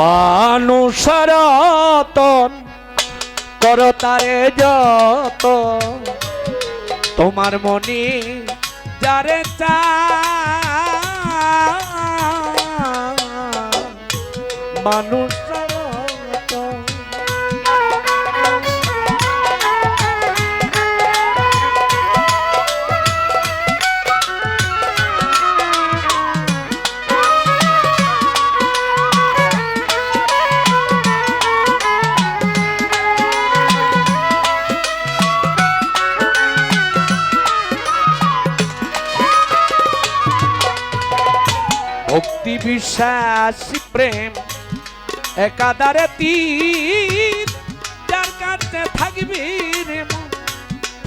মানুষরতন করতারে যত তোমার মনি যারে চা মানুষ বিশ্বাস প্রেম একাদারে তীর, যার কাছে থাকবি রে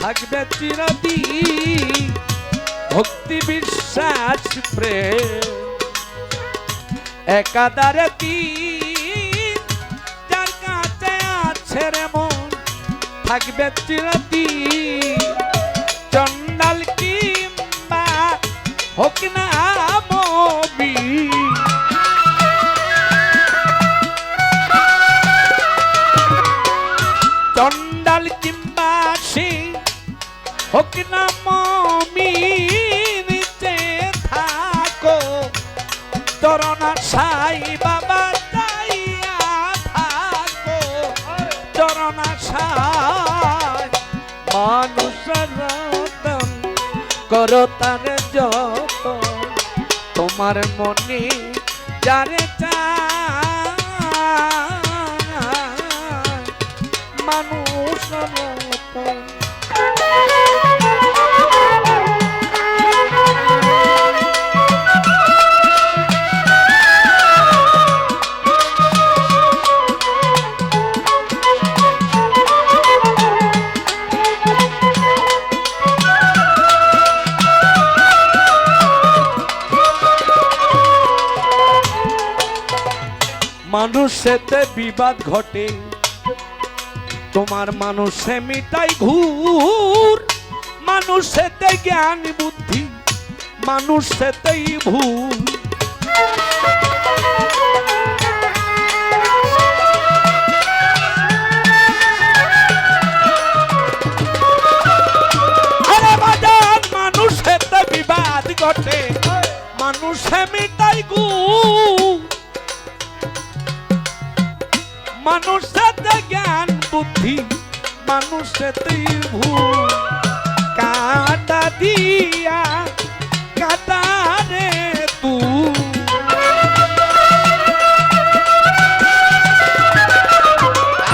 থাকবে চিরদিন ভক্তি বিশ্বাস প্রেম। একাদারে তীর, যার কাছে আছে রে মন, থাকবে চিরদিন। চন্ডাল কিংবা হোক না মবি। হোক না মমি নিচে থাকো। চরণা সাই বাবা যাইয়া থাকো। চরণা সাই মানুষের রতন করো তার যত তোমার মনে যারে মানুষ রতন মানুষেতে বিবাদ ঘটে। তোমার মানুষে মিটাই ঘুর মানুষেতে জ্ঞান বুদ্ধি মানুষেতেই ভুল। বুদ্ধি মানুষেতেই ভুল কাটা দিয়া কাটা রে তুই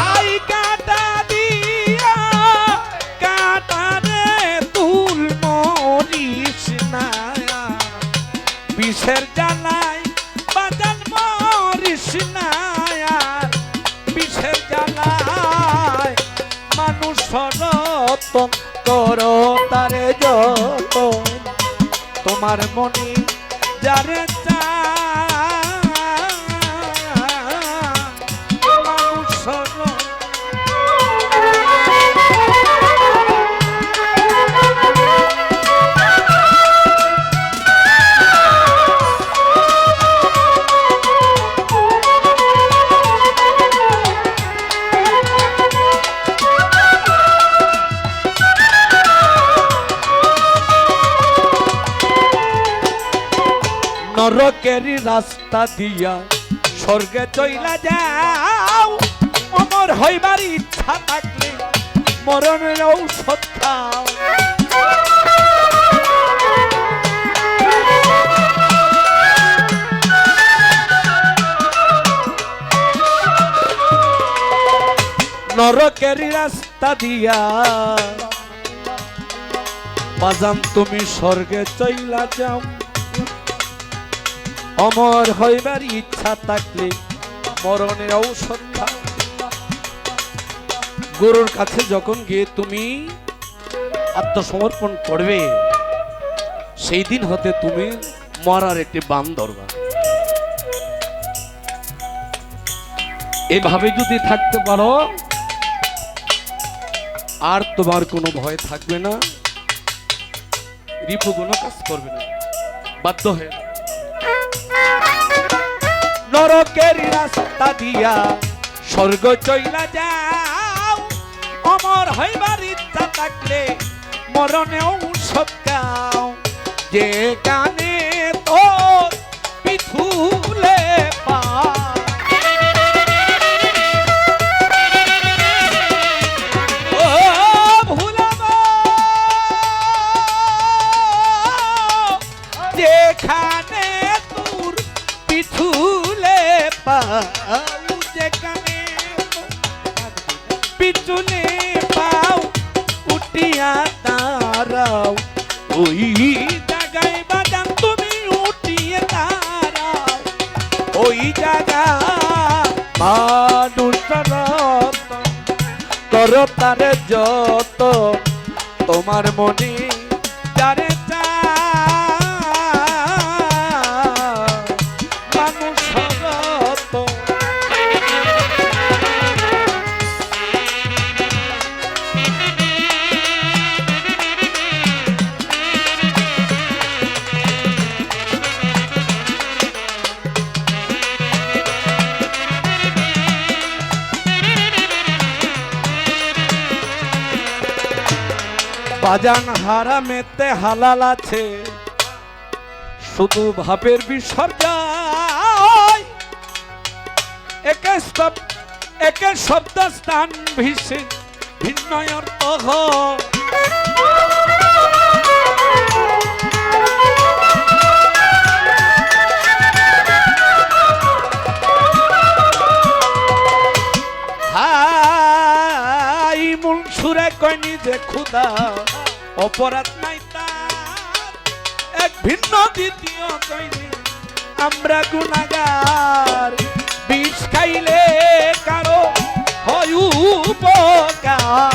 আই কাটা দিয়া কাটা রে তুল মরিস না বিষের জ্বালাই তোমার মনে যারে নরকেরই রাস্তা দিয়া স্বর্গে চইলা যাও। অমর হইবার ইচ্ছা থাকলে মরণের ঔষধ খাও। নরকেরই রাস্তা দিয়া বাজাম তুমি স্বর্গে চইলা যাও। অমর হইবার ইচ্ছা থাকলে মরণের ঔষধ। গুরুর কাছে যখন গিয়ে তুমি আত্মসমর্পণ করবে, সেই দিন হতে তুমি মরার একটি বান ধরবা। এভাবে যদি থাকতে পারো, আর তোমার কোনো ভয় থাকবে না। রিপু কোনো কাজ করবে না। বাধ্য হয়ে। নরকের রাস্তা দিয়া স্বর্গ চইলা যাও। অমর হইবার ইচ্ছা থাকলে মরণেও সত্যাও যে কানে পিছুলে যেখানে পিছুলে পাও উঠিয়া দাঁড়াও ওই জায়গায় বাজান তুমি উঠিয়ে দাঁড়াও ওই জায়গা মানুষ করো তারে যত তোমার মনে যারে বাজান হারামেতে হালাল আছে। শুধু ভাবের বিসর্জন একে শব্দ একে শব্দ স্থান ভিসে ভিন্ন অর্থ যে খুদা অপরাধ নাই তার। এক ভিন্ন দ্বিতীয় কয়নি আমরা গুণাগার। বিষ খাইলে কারও হয় উপকার।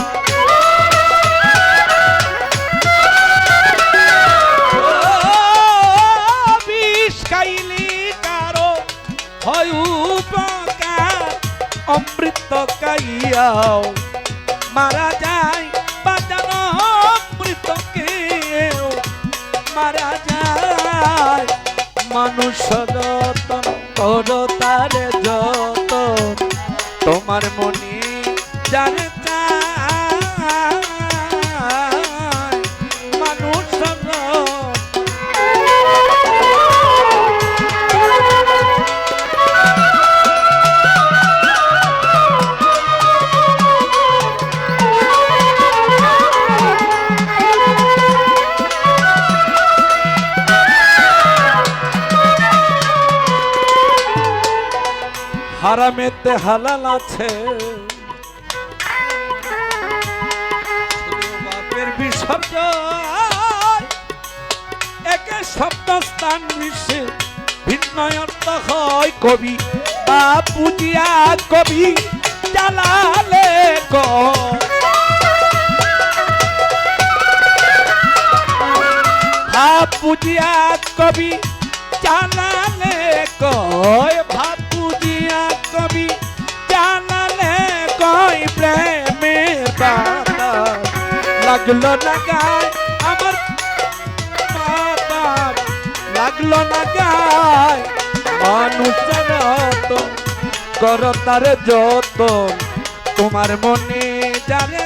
অমৃত কাইয়াও মারা যায় মারা যায়। মানুষ যতন করো তার যত তোমার মনে জানে হারামেতে হালাল আছে। বাপের বিসর্জন। একে শব্দ স্থান মিশে ভিন্ন হয় কবি। বাপুজিয়া কবি জালালে কয় ভাপুজিয়া কবি কয় ভাপুজিয়া কবি জানালে কই লাগল না গায় আমার লাগল না গায় তোমার মনে যারে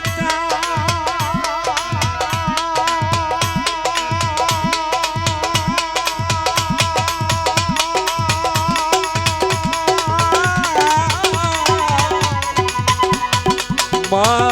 Mar